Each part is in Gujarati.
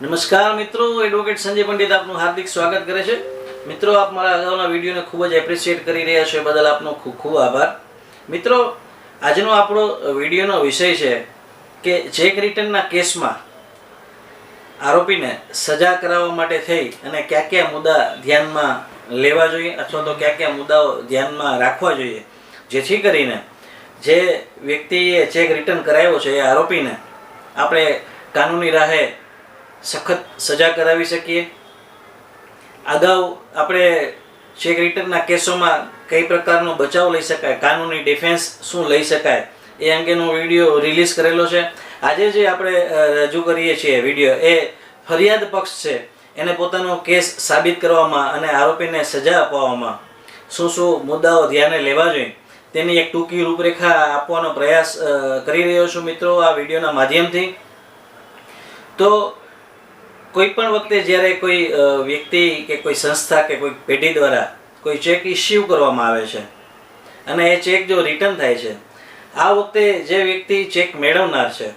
નમસ્કાર મિત્રો, એડવોકેટ સંજય પંડિત આપનું હાર્દિક સ્વાગત કરે છે. મિત્રો, આપ મારા અગાઉના વિડીયોને ખૂબ જ એપ્રિશિએટ કરી રહ્યા છો, એ બદલ આપનો ખૂબ ખૂબ આભાર. મિત્રો, આજનો આપણો વિડીયોનો વિષય છે કે ચેક રિટર્નના કેસમાં આરોપીને સજા કરાવવા માટે થઈ અને કયા કયા મુદ્દા ધ્યાનમાં લેવા જોઈએ અથવા તો કયા કયા મુદ્દાઓ ધ્યાનમાં રાખવા જોઈએ. જેથી કરીને જે વ્યક્તિએ ચેક રિટર્ન કરાવ્યો છે, એ આરોપીને આપણે કાનૂની રાહે સખત સજા કરાવી શકીએ? અગાઉ આપણે ચેક રિટર્નના કેસોમાં કઈ પ્રકારનો બચાવ લઈ શકાય, કાનૂની ડિફેન્સ શું લઈ શકાય, એ અંગેનો વીડિયો રિલીઝ કરેલો છે. આજે જે આપણે રજૂ કરીએ છીએ વીડિયો, એ ફરિયાદ પક્ષ છે. એને પોતાનો કેસ સાબિત કરવામાં અને આરોપીને સજા અપાવવામાં શું શું મુદ્દાઓ ધ્યાને લેવા જોઈએ, તેની એક ટૂંકી રૂપરેખા આપવાનો પ્રયાસ કરી રહ્યો છું મિત્રો આ વિડીયોના માધ્યમથી. તો કોઈ પણ વખતે જ્યારે કોઈ વ્યક્તિ કે કોઈ સંસ્થા કે કોઈ પેઢી દ્વારા કોઈ ચેક ઇસ્યુ કરવામાં આવે છે અને એ ચેક જો રિટર્ન થાય છે, આ વખતે જે વ્યક્તિ ચેક મેળવનાર છે,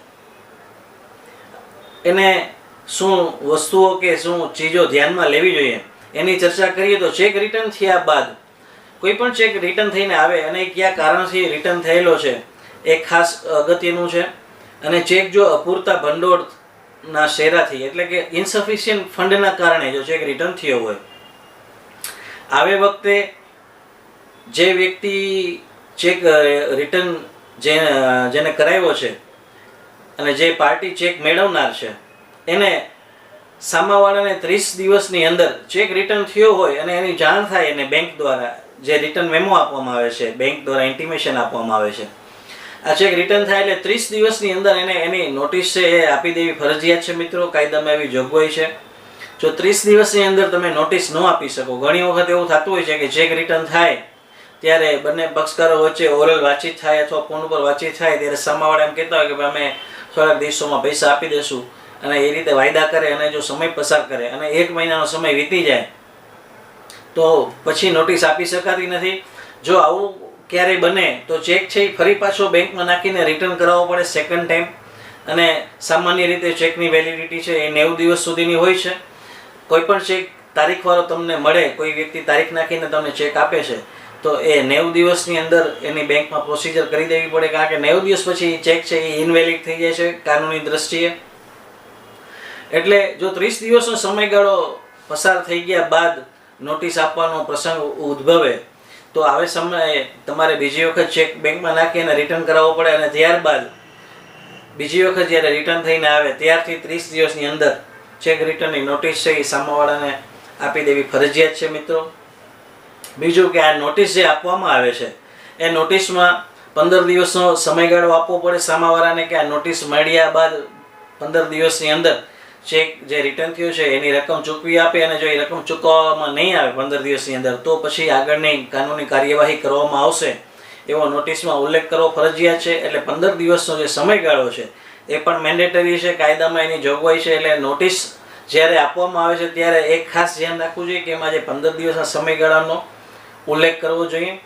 એને શું વસ્તુઓ કે શું ચીજો ધ્યાનમાં લેવી જોઈએ, એની ચર્ચા કરીએ તો ચેક રિટર્ન થયા બાદ કોઈ પણ ચેક રિટર્ન થઈને આવે અને કયા કારણથી રિટર્ન થયેલો છે, એ ખાસ અગત્યનું છે અને ચેક જો અપૂરતા ભંડોળના શેરાથી. એટલે કે ઇન્સફિશિયન્ટ ફંડના કારણે જો ચેક રિટર્ન થયો હોય. આવે વખતે જે વ્યક્તિ ચેક રિટર્ન જે જેને કરાવ્યો છે અને જે પાર્ટી ચેક મેળવનાર છે, એને સામાવાળાને ત્રીસ દિવસની અંદર ચેક રિટર્ન થયો હોય અને એની જાણ થાય એને બેંક દ્વારા જે રિટર્ન મેમો આપવામાં આવે છે બેંક દ્વારા ઇન્ટિમેશન આપવામાં આવે છે. આ ચેક રિટર્ન થાય એટલે ત્રીસ દિવસની અંદર એને એની નોટિસ છે એ આપી દેવી. ફરજિયાત છે મિત્રો, કાયદામાં એવી જોગવાઈ છે. જો ત્રીસ દિવસની અંદર તમે નોટિસ ન આપી શકો, ઘણી વખત એવું થતું હોય છે કે ચેક રિટર્ન થાય, ત્યારે બંને પક્ષકારો વચ્ચે ઓરલ વાતચીત થાય અથવા ફોન ઉપર વાતચીત થાય, ત્યારે સામાવાળા એમ કહેતા હોય કે અમે થોડાક દિવસોમાં પૈસા આપી દેશું. અને એ રીતે વાયદા કરે અને જો સમય પસાર કરે અને એક મહિનાનો સમય વીતી જાય, તો પછી નોટિસ આપી શકાતી નથી. જો આવું ક્યારેય બને, તો ચેક છે એ ફરી પાછો બેંકમાં નાખીને રિટર્ન કરાવવો પડે સેકન્ડ ટાઈમ અને સામાન્ય રીતે ચેકની વેલિડિટી છે એ નેવું દિવસ સુધીની હોય છે. કોઈપણ ચેક તારીખવાળો તમને મળે, કોઈ વ્યક્તિ તારીખ નાખીને તમને ચેક આપે છે, તો એ નેવું દિવસની અંદર એની બેંકમાં પ્રોસિજર કરી દેવી પડે. કારણ કે નેવું દિવસ પછી ચેક છે એ ઇનવેલિડ થઈ જાય છે કાનૂની દ્રષ્ટિએ. એટલે જો ત્રીસ દિવસનો સમયગાળો પસાર થઈ ગયા બાદ નોટિસ આપવાનો પ્રસંગ ઉદ્ભવે તો આવે સમયે તમારે બીજી વખત ચેક બેંકમાં નાખી અને રિટર્ન કરાવવો પડે અને ત્યારબાદ બીજી વખત જ્યારે રિટર્ન થઈને આવે, ત્યારથી ત્રીસ દિવસની અંદર ચેક રિટર્નની નોટિસ છે એ સામાવાળાને આપી દેવી ફરજિયાત છે મિત્રો. બીજું કે આ નોટિસ જે આપવામાં આવે છે, એ નોટિસમાં પંદર દિવસનો સમયગાળો આપવો પડે સામાવાળાને કે આ નોટિસ મળ્યા બાદ પંદર દિવસની અંદર ચેક જે રિટર્ન થયો છે, એની રકમ ચૂકવી આપે અને જો એ રકમ ચૂકવવામાં નહીં આવે પંદર દિવસની અંદર, તો પછી આગળની કાનૂની કાર્યવાહી કરવામાં આવશે. એવો નોટિસમાં ઉલ્લેખ કરવો ફરજિયાત છે, એટલે પંદર દિવસનો જે સમયગાળો છે, એ પણ મેન્ડેટરી છે, કાયદામાં એની જોગવાઈ છે, એટલે નોટિસ જ્યારે આપવામાં આવે છે, ત્યારે એક ખાસ ધ્યાન રાખવું જોઈએ કે એમાં જે પંદર દિવસના સમયગાળાનો ઉલ્લેખ કરવો જોઈએ.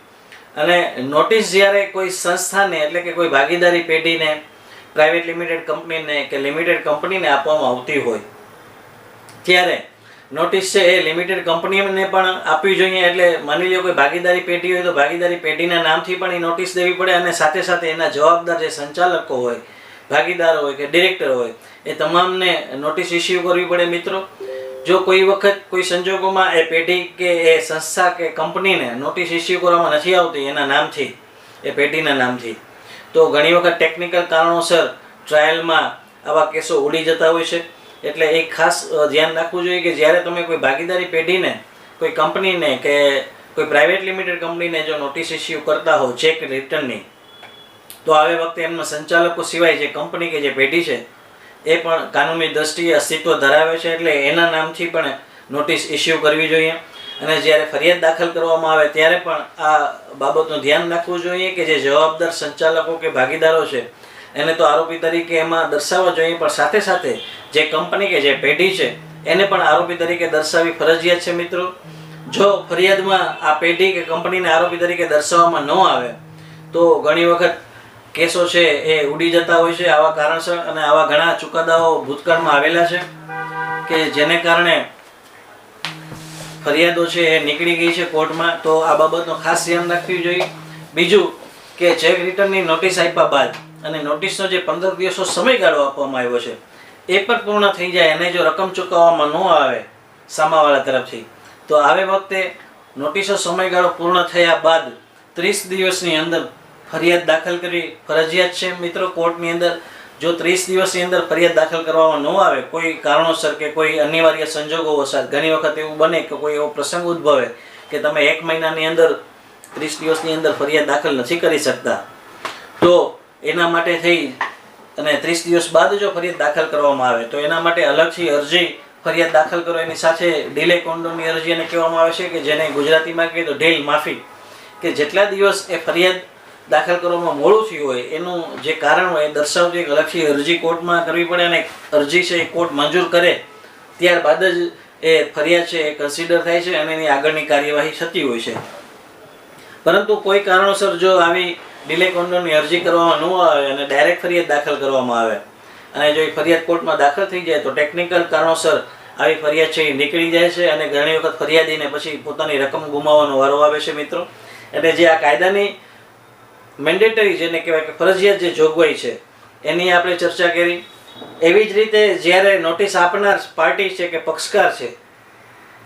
અને નોટિસ જ્યારે કોઈ સંસ્થાને, એટલે કે કોઈ ભાગીદારી પેઢીને પ્રાઇવેટ લિમિટેડ કંપનીને કે લિમિટેડ કંપનીને આપવામાં આવતી હોય. ત્યારે નોટિસ છે એ લિમિટેડ કંપનીને પણ આપવી જોઈએ એટલે માની લો કોઈ ભાગીદારી પેઢી હોય તો ભાગીદારી પેઢીના નામથી પણ એ નોટિસ દેવી પડે અને સાથે સાથે એના જવાબદાર જે સંચાલકો હોય, ભાગીદાર હોય કે ડિરેક્ટર હોય, એ તમામને નોટિસ ઇસ્યુ કરવી પડે મિત્રો. જો કોઈ વખત કોઈ સંજોગોમાં એ પેઢી કે એ સંસ્થા કે કંપનીને નોટિસ ઇસ્યુ કરવામાં નથી આવતી એના નામથી, એ પેઢીના નામથી. તો ઘણી વખત ટેકનિકલ કારણોસર ટ્રાયલમાં આવા કેસો ઉડી જતા હોય છે. એટલે એ ખાસ ધ્યાન રાખવું જોઈએ કે જ્યારે તમે કોઈ ભાગીદારી પેઢીને, કોઈ કંપનીને કે કોઈ પ્રાઇવેટ લિમિટેડ કંપનીને જો નોટિસ ઇસ્યુ કરતા હો ચેક રિટર્નની તો આવે વખતે એમના સંચાલકો સિવાય જે કંપની કે જે પેઢી છે, એ પણ કાનૂની દ્રષ્ટિએ અસ્તિત્વ ધરાવે છે. એટલે એના નામથી પણ નોટિસ ઇસ્યુ કરવી જોઈએ. અને જ્યારે ફરિયાદ દાખલ કરવામાં આવે ત્યારે પણ આ બાબતનું ધ્યાન રાખવું જોઈએ કે જે જવાબદાર સંચાલકો કે ભાગીદારો છે, એને તો આરોપી તરીકે એમાં દર્શાવવા જોઈએ, પણ સાથે સાથે જે કંપની કે જે પેઢી છે, એને પણ આરોપી તરીકે દર્શાવવી ફરજિયાત છે મિત્રો. જો ફરિયાદમાં આ પેઢી કે કંપનીને આરોપી તરીકે દર્શાવવામાં ન આવે, તો ઘણી વખત કેસો છે એ ઉડી જતા હોય છે, આવા કારણસર અને આવા ઘણા ચુકાદાઓ ભૂતકાળમાં આવેલા છે, કે જેને કારણે ફરિયાદો છે, એ નીકળી ગઈ છે કોર્ટમાં, તો આ બાબતનો ખાસ ધ્યાન રાખવું જોઈએ. બીજું કે ચેક રિટર્નની નોટિસ આપ્યા બાદ અને નોટિસનો જે પંદર દિવસનો સમયગાળો આપવામાં આવ્યો છે, એ પણ પૂર્ણ થઈ જાય અને જો રકમ ચૂકવવામાં ન આવે સામાવાળા તરફથી, તો આવે વખતે નોટિસો સમયગાળો પૂર્ણ થયા બાદ ત્રીસ દિવસની અંદર ફરિયાદ દાખલ કરવી ફરજિયાત છે. મિત્રો, કોર્ટની અંદર જો ત્રીસ દિવસની અંદર ફરિયાદ દાખલ કરવામાં ન આવે, કોઈ કારણોસર કે કોઈ અનિવાર્ય સંજોગો વસાત, ઘણી વખત એવું બને કે કોઈ એવો પ્રસંગ ઉદ્ભવે કે તમે એક મહિનાની અંદર, ત્રીસ દિવસની અંદર ફરિયાદ દાખલ નથી કરી શકતા, તો એના માટે થઈ અને ત્રીસ દિવસ બાદ જો ફરિયાદ દાખલ કરવામાં આવે, તો એના માટે અલગથી અરજી ફરિયાદ દાખલ કરો. એની સાથે ડીલે કોન્ડોની અરજી એને કહેવામાં આવે છે કે જેને ગુજરાતીમાં કહીએ તો ઢીલ માફી, કે જેટલા દિવસ એ ફરિયાદ દાખલ કરવામાં મોડું થયું હોય, એનું જે કારણ હોય એ દર્શાવતી એક અલગથી અરજી કોર્ટમાં કરવી પડે અને અરજી છે એ કોર્ટ મંજૂર કરે. ત્યારબાદ જ એ ફરિયાદ છે એ કન્સિડર થાય છે અને એની આગળની કાર્યવાહી થતી હોય છે. પરંતુ કોઈ કારણોસર જો આવી ડિલે કોન્ડોની અરજી કરવામાં ન આવે અને ડાયરેક્ટ ફરિયાદ દાખલ કરવામાં આવે અને જો એ ફરિયાદ કોર્ટમાં દાખલ થઈ જાય તો ટેકનિકલ કારણોસર આવી ફરિયાદ છે એ નીકળી જાય છે અને ઘણી વખત ફરિયાદીને પછી પોતાની રકમ ગુમાવવાનો વારો આવે છે મિત્રો. એટલે જે આ કાયદાની મેન્ડેટરી જેને કહેવાય કે ફરજિયાત જે જોગવાઈ છે, એની આપણે ચર્ચા કરી. એવી જ રીતે જ્યારે નોટિસ આપનાર પાર્ટી છે કે પક્ષકાર છે,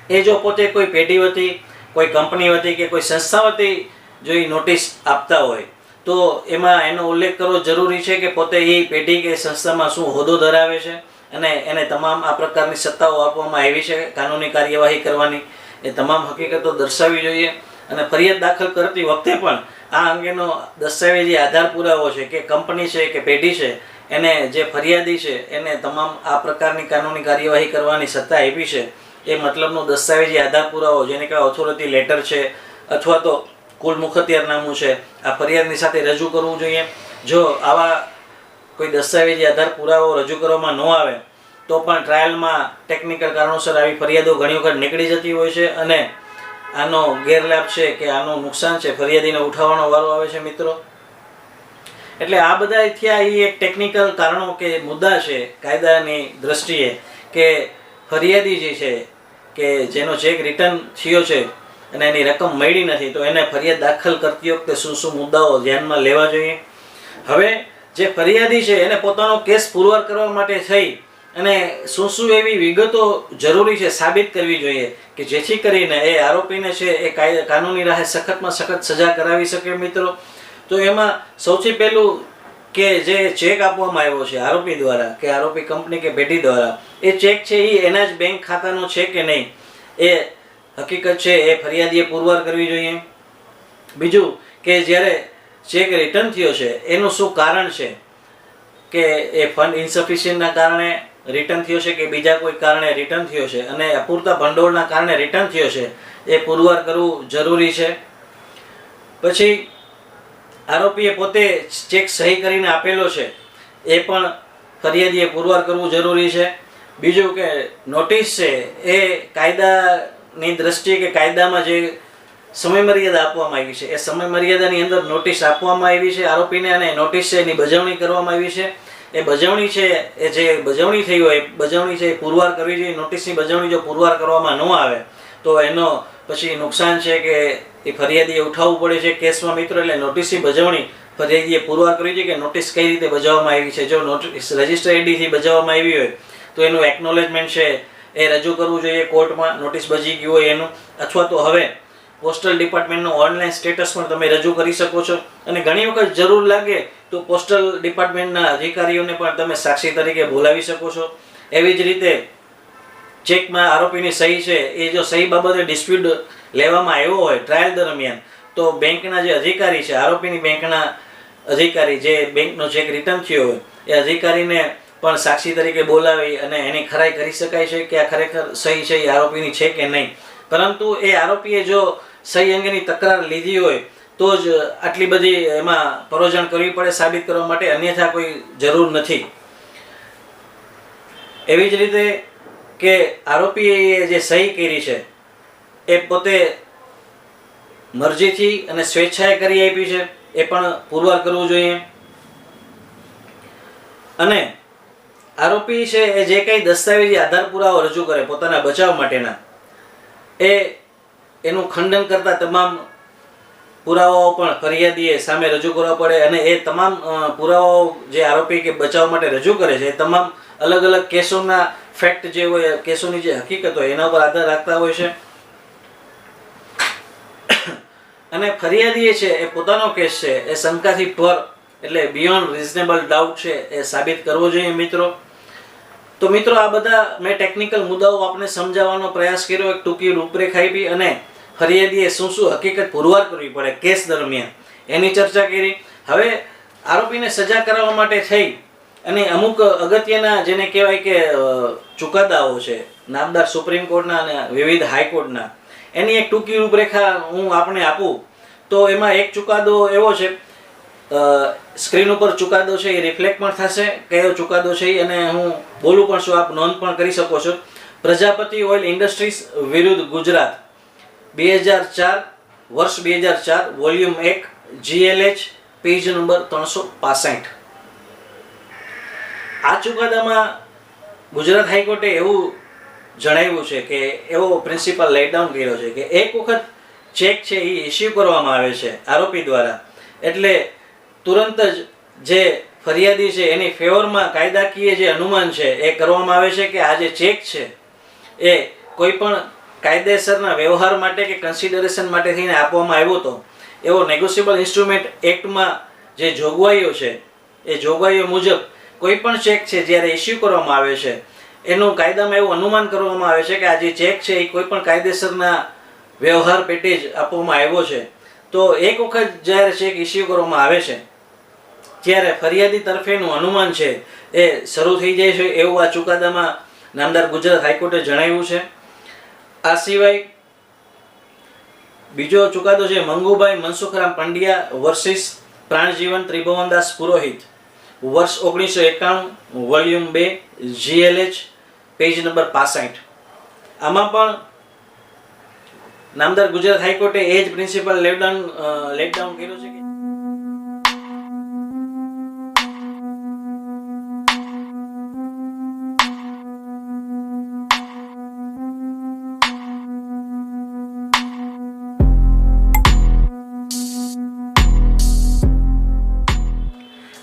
એ જો પોતે કોઈ પેઢી વતી કોઈ કંપની વતી કે કોઈ સંસ્થા વતી જો એ નોટિસ આપતા હોય, તો એમાં એનો ઉલ્લેખ કરવો જરૂરી છે કે પોતે એ પેઢી કે સંસ્થામાં શું હોદ્દો ધરાવે છે અને એને તમામ આ પ્રકારની સત્તાઓ આપવામાં આવી છે, કાનૂની કાર્યવાહી કરવાની. એ તમામ હકીકતો દર્શાવવી જોઈએ અને ફરિયાદ દાખલ કરતી વખતે પણ આ અંગેનો દસ્તાવેજી આધાર પુરાવો છે કે કંપની છે કે પેઢી છે, એને જે ફરિયાદી છે, એને તમામ આ પ્રકારની કાનૂની કાર્યવાહી કરવાની સત્તા આપી છે, એ મતલબનો દસ્તાવેજી આધાર પુરાવો, જેને કહેવાય ઓથોરિટી લેટર છે, અથવા તો કુલ મુખત્યારનામું છે, આ ફરિયાદની સાથે રજૂ કરવું જોઈએ. જો આવા કોઈ દસ્તાવેજી આધાર પુરાવો રજૂ કરવામાં ન આવે, તો પણ ટ્રાયલમાં ટેકનિકલ કારણોસર આવી ફરિયાદો ઘણી વખત નીકળી જતી હોય છે અને આનો ગેરલાભ છે કે આનું નુકસાન છે? ફરિયાદીને ઉઠાવવાનો વારો આવે છે મિત્રો? એટલે આ બધા થયા એ એક ટેકનિકલ કારણો કે મુદ્દા છે કાયદાની દ્રષ્ટિએ કે ફરિયાદી જે છે કે જેનો ચેક રિટર્ન થયો છે અને એની રકમ મળી નથી, તો એને ફરિયાદ દાખલ કરતી વખતે શું શું મુદ્દાઓ ધ્યાનમાં લેવા જોઈએ? હવે જે ફરિયાદી છે, એને પોતાનો કેસ પુરવાર કરવા માટે થઈ અને શું શું એવી વિગતો જરૂરી છે સાબિત કરવી જોઈએ કે જેથી કરીને એ આરોપીને છે એ કાનૂની રાહે સખતમાં સખત સજા કરાવી શકે મિત્રો? તો એમાં સૌથી પહેલું કે જે ચેક આપવામાં આવ્યો છે આરોપી દ્વારા, કે આરોપી કંપની કે પેઢી દ્વારા, એ ચેક છે એ એના જ બેંક ખાતાનો છે કે નહીં? એ હકીકત છે એ ફરિયાદીએ પુરવાર કરવી જોઈએ. બીજું કે જ્યારે ચેક રિટર્ન થયો છે, એનું શું કારણ છે? કે એ ફંડ ઇન્સફિશિયન્ટના કારણે રિટર્ન થયો છે કે બીજા કોઈ કારણે રિટર્ન થયો છે અને અપૂરતા ભંડોળના કારણે રિટર્ન થયો છે, એ પુરવાર કરવું જરૂરી છે. પછી આરોપીએ પોતે ચેક સહી કરીને આપેલો છે, એ પણ ફરિયાદીએ પુરવાર કરવું જરૂરી છે. બીજું કે નોટિસ છે, એ કાયદાની દ્રષ્ટિએ કે કાયદામાં જે સમય મર્યાદા આપવામાં આવી છે, એ સમય મર્યાદાની અંદર નોટિસ આપવામાં આવી છે આરોપીને અને નોટિસ છે એની બજવણી કરવામાં આવી છે. એ બજવણી છે, એ જે બજવણી થઈ હોય, બજવણી છે, એ પુરવાર કરવી જોઈએ. નોટિસની બજવણી જો પુરવાર કરવામાં ન આવે, તો એનો પછી નુકસાન છે કે એ ફરિયાદીએ ઉઠાવવું પડે છે કેસમાં મિત્રો, એટલે નોટિસની બજવણી ફરિયાદીએ પુરવાર કરવી જોઈએ કે નોટિસ કઈ રીતે બજાવવામાં આવી છે. જો નોટિસ રજિસ્ટર આઈડીથી બજાવવામાં આવી હોય, તો એનું એકનોલેજમેન્ટ છે, એ રજૂ કરવું જોઈએ કોર્ટમાં, નોટિસ બજી ગયું હોય એનું. અથવા તો હવે પોસ્ટલ ડિપાર્ટમેન્ટનું ઓનલાઈન સ્ટેટસ પણ તમે રજૂ કરી શકો છો. અને ઘણી વખત જરૂર લાગે તો પોસ્ટલ ડિપાર્ટમેન્ટના અધિકારીઓને પણ તમે સાક્ષી તરીકે બોલાવી શકો છો. એવી જ રીતે ચેકમાં આરોપીની સહી છે, એ જો સહી બાબતે ડિસ્પ્યુટ લેવામાં આવ્યો હોય ટ્રાયલ દરમિયાન, તો બેંકના જે અધિકારી છે, આરોપીની બેંકના અધિકારી જે બેંકનો ચેક રિટર્ન થયો હોય, એ અધિકારીને પણ સાક્ષી તરીકે બોલાવી અને એની ખરાઈ કરી શકાય છે કે આ ખરેખર સહી છે, એ આરોપીની છે કે નહીં. પરંતુ એ આરોપીએ જો સહી અંગેની તકરાર લીધી હોય તો જ આટલી બધી એમાં પરોજણ કરવી પડે, સાબિત કરવા માટે અન્યથા કોઈ જરૂર નથી. એવી જ રીતે કે આરોપીએ જે સહી કરી છે, એ પોતે મરજીથી અને સ્વેચ્છાએ કરી આપી છે, એ પણ પુરવાર કરવું જોઈએ. અને આરોપી છે, એ જે કંઈ દસ્તાવેજી આધાર પુરાવો રજૂ કરે પોતાના બચાવ માટેના, એ એનું ખંડન કરતા તમામ પુરાવાઓ પણ ફરિયાદીએ સામે રજૂ કરવા પડે અને એ તમામ પુરાવાઓ જે આરોપી કે બચાવ માટે રજૂ કરે છે, એ તમામ અલગ અલગ કેસોના ફેક્ટ જે હોય, કેસોની જે હકીકત હોય, એના ઉપર આધાર રાખતા હોય છે. અને ફરિયાદીએ છે, એ પોતાનો કેસ છે, એ શંકાથી પર એટલે બિયોન્ડ રિઝનેબલ ડાઉટ છે, એ સાબિત કરવો જોઈએ મિત્રો. તો મિત્રો, આ બધા મેં ટેકનિકલ મુદ્દાઓ આપણે સમજાવવાનો પ્રયાસ કર્યો, એક ટૂંકી રૂપરેખા આપી અને ફરિયાદીએ શું શું હકીકત પુરવાર કરવી પડે કેસ દરમિયાન? એની ચર્ચા કરી. હવે આરોપીને સજા કરાવવા માટે થઈ અને અમુક અગત્યના જેને કહેવાય કે ચુકાદાઓ છે, નામદાર સુપ્રીમ કોર્ટના અને વિવિધ હાઈકોર્ટના, એની એક ટૂંકી રૂપરેખા હું આપણે આપું. તો એમાં એક ચુકાદો એવો છે સ્ક્રીન ઉપર ચુકાદો છે, એ રિફ્લેક્ટ પણ થશે. કયો ચુકાદો છે અને હું બોલું પણ છું, આપ નોંધ પણ કરી શકો છો. પ્રજાપતિ ઓઇલ ઇન્ડસ્ટ્રીઝ વિરુદ્ધ ગુજરાત. બે હજાર ચાર, વર્ષ બે હજાર ચાર, વોલ્યુમ એક, જીએલએચ, પેજ નંબર ત્રણસો પાસઠ. આ ચુકાદામાં ગુજરાત હાઈકોર્ટે એવું જણાવ્યું છે કે, એવો પ્રિન્સિપલ લેટ ડાઉન કર્યો છે કે, એક વખત ચેક છે એ ઇસ્યુ કરવામાં આવે છે આરોપી દ્વારા. એટલે તુરંત જ જે ફરિયાદી છે એની ફેવરમાં કાયદાકીય જે અનુમાન છે એ કરવામાં આવે છે કે આ જે ચેક છે એ કોઈ પણ કાયદેસરના વ્યવહાર માટે કે કન્સિડરેશન માટે થઈને આપવામાં આવ્યો હતો, એવો નેગોશિયેબલ ઇન્સ્ટ્રુમેન્ટ એક્ટમાં જે જોગવાઈઓ છે, એ જોગવાઈઓ મુજબ કોઈ પણ ચેક છે જ્યારે ઇસ્યુ કરવામાં આવે છે, એનું કાયદામાં એવું અનુમાન કરવામાં આવે છે કે આ જે ચેક છે એ કોઈ પણ કાયદેસરના વ્યવહાર પેટે જ આપવામાં આવ્યો છે. તો એક વખત જ્યારે ચેક ઇસ્યુ કરવામાં આવે છે, ત્યારે ફરિયાદી તરફેનું અનુમાન છે એ શરૂ થઈ જાય છે એવું આ ચુકાદામાં નામદાર ગુજરાત હાઈકોર્ટે જણાવ્યું છે. આ સિવાય બીજો ચુકાદો છે, મંગુભાઈ મનસુખરામ પંડ્યા વર્સિસ પ્રાણજીવન ત્રિભુવનદાસ પુરોહિત, વર્ષ ઓગણીસો એકાણું વોલ્યુમ બે જીએલએચ પેજ નંબર પાસઠ. આમાં પણ નામદાર ગુજરાત હાઈકોર્ટે એ જ પ્રિન્સિપલ લેટડાઉન લેટડાઉન કર્યું છે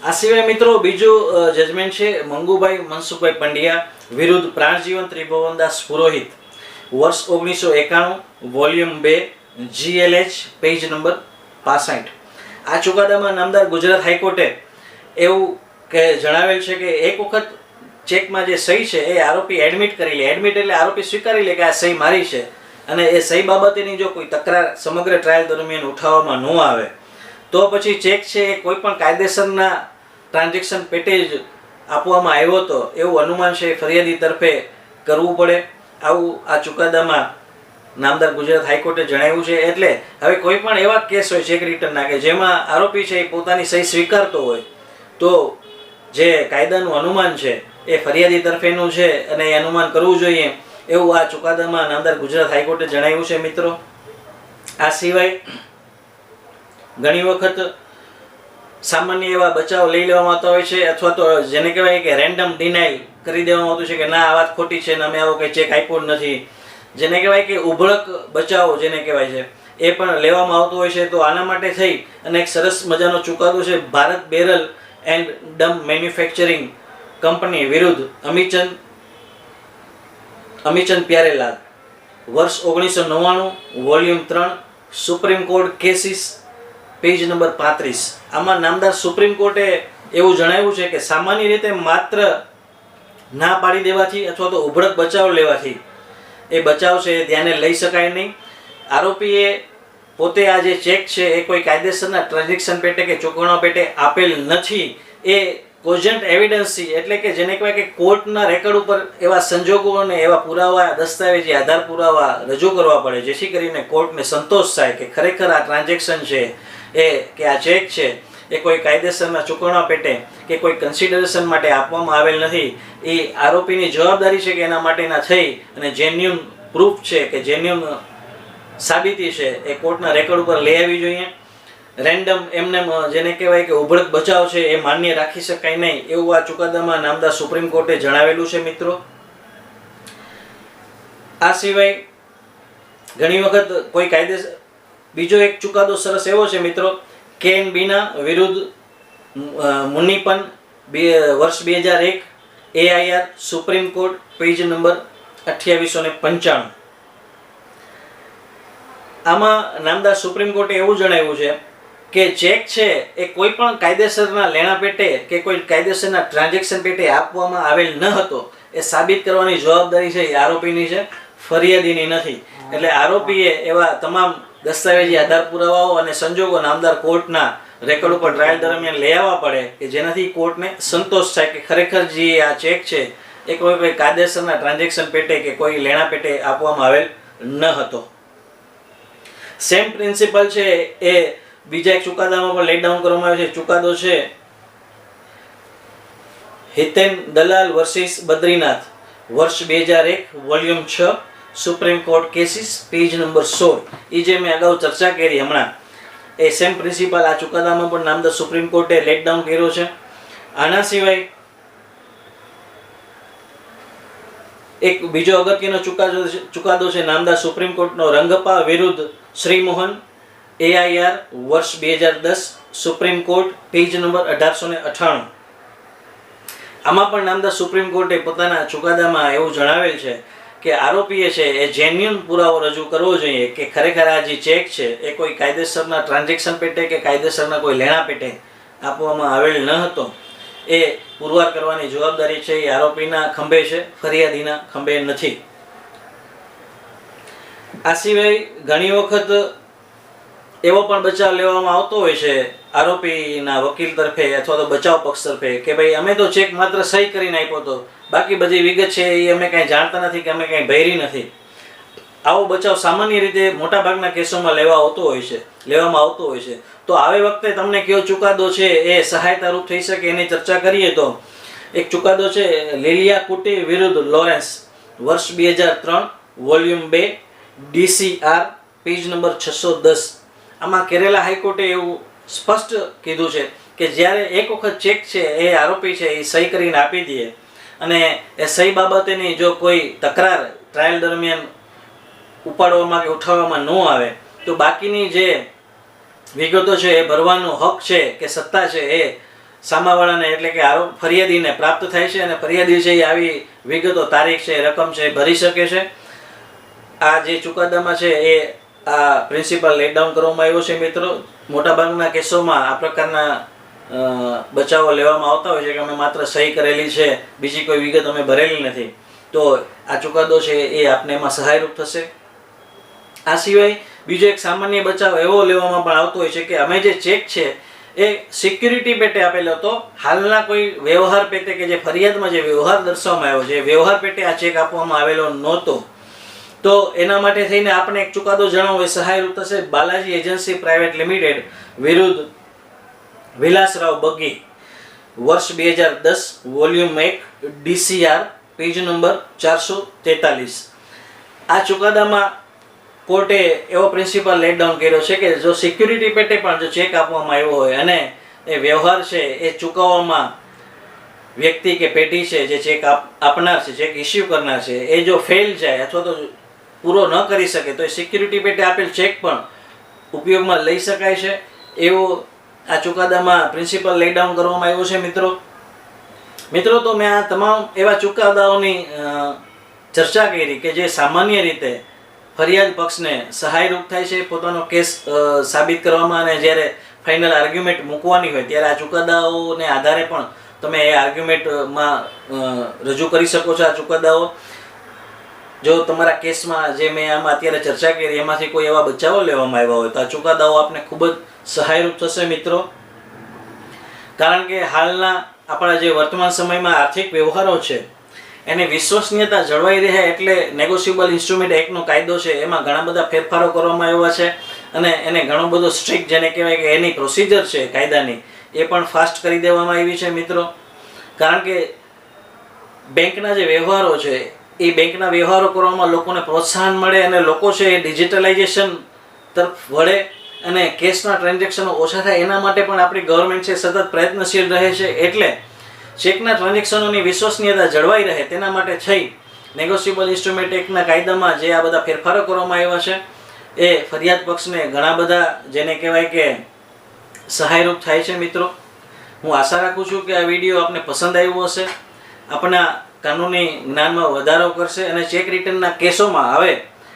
આ સિવાય મિત્રો બીજું જજમેન્ટ છે, મંગુભાઈ મનસુખભાઈ પંડ્યા વિરુદ્ધ પ્રાણજીવન ત્રિભુવનદાસ પુરોહિત. વર્ષ ઓગણીસો એકાણું વોલ્યુમ બે જીએલએચ પેજ નંબર પાસઠ. આ ચુકાદામાં નામદાર ગુજરાત હાઈકોર્ટે એવું કે જણાવેલ છે કે એક વખત ચેકમાં જે સહી છે, એ આરોપી એડમિટ કરી લે. એડમિટ એટલે આરોપી સ્વીકારી લે કે આ સહી મારી છે અને એ સહી બાબતેની જો કોઈ તકરાર સમગ્ર ટ્રાયલ દરમિયાન ઉઠાવવામાં ન આવે, તો પછી ચેક છે એ કોઈ પણ કાયદેસરના ટ્રાન્ઝેક્શન પેટે જ આપવામાં આવ્યો હતો, એવું અનુમાન છે ફરિયાદી તરફે કરવું પડે. આવું આ ચુકાદામાં નામદાર ગુજરાત હાઈકોર્ટે જણાવ્યું છે. એટલે હવે કોઈ પણ એવા કેસ હોય ચેક રિટર્ન નાખે જેમાં આરોપી છે એ પોતાની સહી સ્વીકારતો હોય, તો જે કાયદાનું અનુમાન છે એ ફરિયાદી તરફેનું છે અને એ અનુમાન કરવું જોઈએ, એવું આ ચુકાદામાં નામદાર ગુજરાત હાઈકોર્ટે જણાવ્યું છે મિત્રો. આ સિવાય ઘણી વખત સામાન્ય એવા બચાવ લઈ લેવામાં આવતા હોય છે, અથવા તો જેને કહેવાય કે રેન્ડમ ડિનાઇલ કરી દેવામાં આવતું છે કે ના, આ વાત ખોટી છે ને અમે આવો કંઈ ચેક આપ્યો નથી. જેને કહેવાય કે ઉભળક બચાવો જેને કહેવાય છે, એ પણ લેવામાં આવતો હોય છે. તો આના માટે થઈ અને એક સરસ મજાનો ચુકાદો છે, Bharat barrel and drum manufacturing company વિરુદ્ધ અમીચંદ અમીચંદ પ્યારેલાલ. વર્ષ ઓગણીસો નવ્વાણું, વોલ્યુમ ત્રણ, supreme court cases page number પાંત્રીસ. આમાં નામદાર સુપ્રીમ કોર્ટે એવું જણાવ્યું છે કે સામાન્ય રીતે માત્ર ના પાડી દેવાથી અથવા તો ઉભળક બચાવ લેવાથી એ બચાવ છે ધ્યાને લઈ શકાય નહીં. આરોપીએ પોતે આ જે ચેક છે, એ કોઈ કાયદેસરના ટ્રાન્ઝેક્શન પેટે કે ચૂકવણા પેટે આપેલ નથી. એ કોજન્ટ એવિડન્સી એટલે કે જેને કહેવાય કે કોર્ટના રેકોર્ડ ઉપર એવા સંજોગો અને એવા પુરાવા, દસ્તાવેજી આધાર પુરાવા રજૂ કરવા પડે, જેથી કરીને કોર્ટને સંતોષ થાય કે ખરેખર આ ટ્રાન્ઝેક્શન છે, એ કે આ ચેક છે, એ કોઈ કાયદેસરના ચૂકવણા પેટે કે કોઈ કન્સિડરેશન માટે આપવામાં આવેલ નથી. એ આરોપીની જવાબદારી છે કે એના માટેના થઈ અને જેન્યુન પ્રૂફ છે કે જેન્યુન સાબિતી છે, એ કોર્ટના રેકોર્ડ ઉપર લઈ આવવી જોઈએ. રેન્ડમ એમને જેને કહેવાય કે ઉભરત બચાવ છે, એ માન્ય રાખી શકાય નહીં. એવું આ ચુકાદામાં નામદાર સુપ્રીમ કોર્ટે જણાવેલું છે, મિત્રો. આ સિવાય ઘણી વખત કોઈ કાયદેસર, બીજો એક ચુકાદો સરસ એવો છે, મિત્રો. કે એન બીના વિરુદ્ધ મુનિપન બે, વર્ષ બે હજાર એક AIR supreme court page number અઠ્યાવીસો ને પંચાણું. આમાં નામદાર સુપ્રીમ કોર્ટે એવું જણાવ્યું છે કે ચેક છે એ કોઈ પણ કાયદેસરના લેણા પેટે કે કોઈ કાયદેસરના ટ્રાન્ઝેક્શન પેટે આપવામાં આવેલ ન હતો, એ સાબિત કરવાની જવાબદારી છે એ આરોપીની છે, ફરિયાદીની નથી. એટલે આરોપીએ એવા તમામ દસ્તાવેજી આધાર પુરાવાઓ અને સંજોગો નામદાર કોર્ટના રેકોર્ડ ઉપર ટ્રાયલ દરમિયાન લઈ આવવા પડે કે જેનાથી કોર્ટને સંતોષ થાય કે ખરેખર જે આ ચેક છે, એ કોઈ કોઈ કાયદેસરના ટ્રાન્ઝેક્શન પેટે કે કોઈ લેણા પેટે આપવામાં આવેલ ન હતો. સેમ પ્રિન્સિપલ છે એ બીજા એક ચુકાદામાં પણ લેટ ડાઉન કરવામાં આવ્યો છે. ચુકાદો છે, હિતેન દલાલ વર્સિસ બદ્રીનાથ, વર્ષ બે હજાર એક, વોલ્યુમ છ, supreme court cases, page number સોળ. એ જે મેં અગાઉ ચર્ચા કરી હમણાં, એ સેમ પ્રિન્સિપલ આ ચુકાદામાં પણ નામદાર સુપ્રીમ કોર્ટે લેટ ડાઉન કર્યો છે. આના સિવાય એક બીજો અગત્યનો ચુકાદો ચુકાદો છે નામદાર સુપ્રીમ કોર્ટનો રંગપા વિરુદ્ધ શ્રીમોહન એઆઈઆર વર્ષ બે હજાર દસ સુપ્રીમ કોર્ટ પેજ નંબર અઢારસો ને અઠ્ઠાણું. આમાં પણ નામદાર સુપ્રીમ કોર્ટે પોતાના ચુકાદામાં એવું જણાવેલ છે કે આરોપીએ છે, એ જેન્યુન પુરાવો રજૂ કરવો જોઈએ કે ખરેખર આ જે ચેક છે, એ કોઈ કાયદેસરના ટ્રાન્ઝેક્શન પેટે કે કાયદેસરના કોઈ લેણા પેટે આપવામાં આવેલ ન હતો. એ પુરવાર કરવાની જવાબદારી છે, એ આરોપીના ખંભે છે, ફરિયાદીના ખંભે નથી. આ સિવાય ઘણી વખત એવો પણ બચાવ લેવામાં આવતો હોય છે, આરોપીના વકીલ તરફે અથવા તો બચાવ પક્ષ તરફે, કે ભાઈ અમે તો ચેક માત્ર સહી કરીને આપ્યો હતો બાકી બધી વિગત છે એ અમે કાંઈ જાણતા નથી કે અમે કાંઈ ભૈરી નથી. આવો બચાવ સામાન્ય રીતે મોટાભાગના કેસોમાં લેવા આવતો હોય છે, લેવામાં આવતો હોય છે. તો આવી વખતે તમને કયો ચુકાદો છે એ સહાયતારૂપ થઈ શકે એની ચર્ચા કરીએ તો, એક ચુકાદો છે લીલિયા કુટી વિરુદ્ધ લોરેન્સ, વર્ષ બે હજાર ત્રણ, વોલ્યુમ બે, ડીસીઆર, પેજ નંબર છસો દસ. આમાં કેરેલા હાઈકોર્ટે એવું સ્પષ્ટ કીધું છે કે જ્યારે એક વખત ચેક છે, એ આરોપી છે, એ સહી કરીને આપી દઈએ અને એ સહી બાબતેની જો કોઈ તકરાર ટ્રાયલ દરમિયાન ઉપાડવામાં કે ઉઠાવવામાં ન આવે, તો બાકીની જે વિગતો છે, એ ભરવાનો હક છે કે સત્તા છે, એ સામાવાળાને એટલે કે આરોપ ફરિયાદીને પ્રાપ્ત થાય છે અને ફરિયાદી છે, એ આવી વિગતો, તારીખ છે, રકમ છે, એ ભરી શકે છે. આ જે ચુકાદામાં છે, એ આ પ્રિન્સિપલ લેટ ડાઉન કરવામાં આવ્યો છે મિત્રો. મોટાભાગના કેસોમાં આ પ્રકારના બચાવો લેવામાં આવતા હોય છે કે અમે માત્ર સહી કરેલી છે, બીજી કોઈ વિગત અમે ભરેલી નથી. તો આ ચુકાદો છે એ આપને એમાં સહાયરૂપ થશે. આ સિવાય બીજો એક સામાન્ય બચાવ એવો લેવામાં પણ આવતો હોય છે કે અમે જે ચેક છે એ સિક્યુરિટી પેટે આપેલો હતો. હાલના કોઈ વ્યવહાર પેટે કે જે ફરિયાદમાં જે વ્યવહાર દર્શાવવામાં આવ્યો છે વ્યવહાર પેટે આ ચેક આપવામાં આવેલો નહોતો. તો એના માટે થઈને આપણે એક ચુકાદો જણાવો, એ સહાયરૂપ થશે. બાલાજી એજન્સી પ્રાઇવેટ લિમિટેડ વિરુદ્ધ વિલાસરાવ બગી, વર્ષ બે હજાર દસ, વોલ્યુમ એક, ડીસીઆર, પેજ નંબર ચારસો તેતાલીસ. આ ચુકાદામાં કોર્ટે એવો પ્રિન્સિપલ લેટ ડાઉન કર્યો છે કે જો સિક્યુરિટી પેટે પણ જો ચેક આપવામાં આવ્યો હોય અને એ વ્યવહાર છે, એ ચૂકવવામાં વ્યક્તિ કે પેઢી છે, જે ચેક આપ, આપનાર છે ચેક ઇસ્યુ કરનાર છે, એ જો ફેલ જાય અથવા તો પૂરો ન કરી શકે, તો એ સિક્યુરિટી પેટે આપેલ ચેક પણ ઉપયોગમાં લઈ શકાય છે. એવો આ ચુકાદામાં પ્રિન્સિપલ લઈ ડાઉન કરવામાં આવ્યો છે, મિત્રો. મિત્રો, તો મેં આ તમામ એવા ચુકાદાઓની ચર્ચા કરી કે જે સામાન્ય રીતે ફરિયાદ પક્ષને સહાયરૂપ થાય છે, પોતાનો કેસ સાબિત કરવામાં અને જ્યારે ફાઇનલ આર્ગ્યુમેન્ટ મૂકવાની હોય, ત્યારે આ ચુકાદાઓને આધારે પણ તમે એ આર્ગ્યુમેન્ટમાં રજૂ કરી શકો છો આ ચુકાદાઓ. જો તમારા કેસમાં જે મેં આમાં અત્યારે ચર્ચા કરી, એમાંથી કોઈ એવા બચાવો લેવામાં આવ્યા હોય તો આ ચુકાદાઓ આપને ખૂબ જ સહાયરૂપ થશે મિત્રો. કારણ કે હાલના આપણા જે વર્તમાન સમયમાં આર્થિક વ્યવહારો છે, એની વિશ્વસનીયતા જળવાઈ રહે એટલે નેગોશિયેબલ ઇન્સ્ટ્રુમેન્ટ એક્ટનો કાયદો છે, એમાં ઘણા બધા ફેરફારો કરવામાં આવ્યા છે અને એને ઘણો બધો સ્ટ્રિક્ટ જેને કહેવાય કે એની પ્રોસિજર છે કાયદાની, એ પણ ફાસ્ટ કરી દેવામાં આવી છે મિત્રો. કારણ કે બેંકના જે વ્યવહારો છે એ બેંકના વ્યવહારો કરવામાં લોકોને પ્રોત્સાહન મળે અને લોકો છે એ ડિજિટલાઇઝેશન તરફ વળે અને કેશના ટ્રાન્ઝેક્શનો ઓછા થાય, એના માટે પણ આપણી ગવર્મેન્ટ છે સતત પ્રયત્નશીલ રહે છે. એટલે ચેકના ટ્રાન્ઝેક્શનોની વિશ્વસનીયતા જળવાઈ રહે, તેના માટે થઈ નેગોશિયેબલ ઇન્સ્ટ્રુમેન્ટ એક્ટના કાયદામાં જે આ બધા ફેરફારો કરવામાં આવ્યા છે, એ ફરિયાદ પક્ષને ઘણા બધા જેને કહેવાય કે સહાયરૂપ થાય છે મિત્રો. હું આશા રાખું છું કે આ વીડિયો આપને પસંદ આવ્યો હશે. આપણા કાનૂની જ્ઞાનમાં વધારો કરશે અને ચેક રિટર્નના કેસોમાં હવે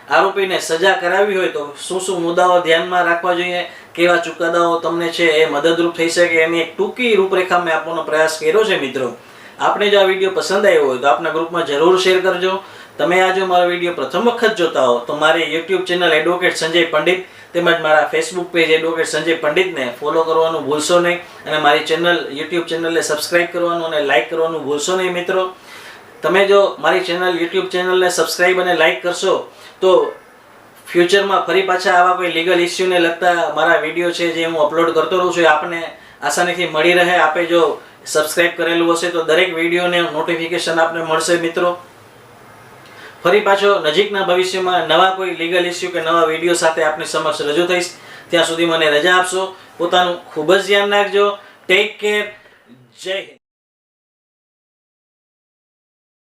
આરોપીને સજા કરાવી હોય તો શું શું મુદ્દાઓ ધ્યાનમાં રાખવા જોઈએ, કેવા ચુકાદાઓ તમને છે, એ મદદરૂપ થઈ શકે, એની એક ટૂંકી રૂપરેખા મેં આપવાનો પ્રયાસ કર્યો છે મિત્રો. આપણે જો આ વીડિયો પસંદ આવ્યો હોય તો આપના ગ્રુપમાં જરૂર શેર કરજો. તમે આ જો મારો વીડિયો પ્રથમ વખત જોતા હો, તો મારી YouTube channel advocate Sanjay Pandit તેમજ મારા ફેસબુક પેજ એડવોકેટ સંજય પંડિતને ફોલો કરવાનું ભૂલશો નહીં અને મારી ચેનલ, યુટ્યુબ ચેનલને સબસ્ક્રાઇબ કરવાનું અને લાઇક કરવાનું ભૂલશો નહીં મિત્રો. તમે જો મારી ચેનલ યુટ્યુબ ચેનલને સબસ્ક્રાઈબ અને લાઇક કરશો, તો ફ્યુચરમાં ફરી પાછા આવા કોઈ લીગલ ઇસ્યુને લગતા મારા વીડિયો છે જે હું અપલોડ કરતો રહું છું એ આપને આસાનીથી મળી રહે. આપે જો સબસ્ક્રાઈબ કરેલું હશે તો દરેક વિડીયોને નોટિફિકેશન આપને મળશે મિત્રો. ફરી પાછો નજીકના ભવિષ્યમાં નવા કોઈ લીગલ ઇસ્યુ કે નવા વીડિયો સાથે આપની સમક્ષ રજૂ થઈશ. ત્યાં સુધી મને રજા આપશો. પોતાનું ખૂબ જ ધ્યાન રાખજો. ટેક કેર જય હિન્દ.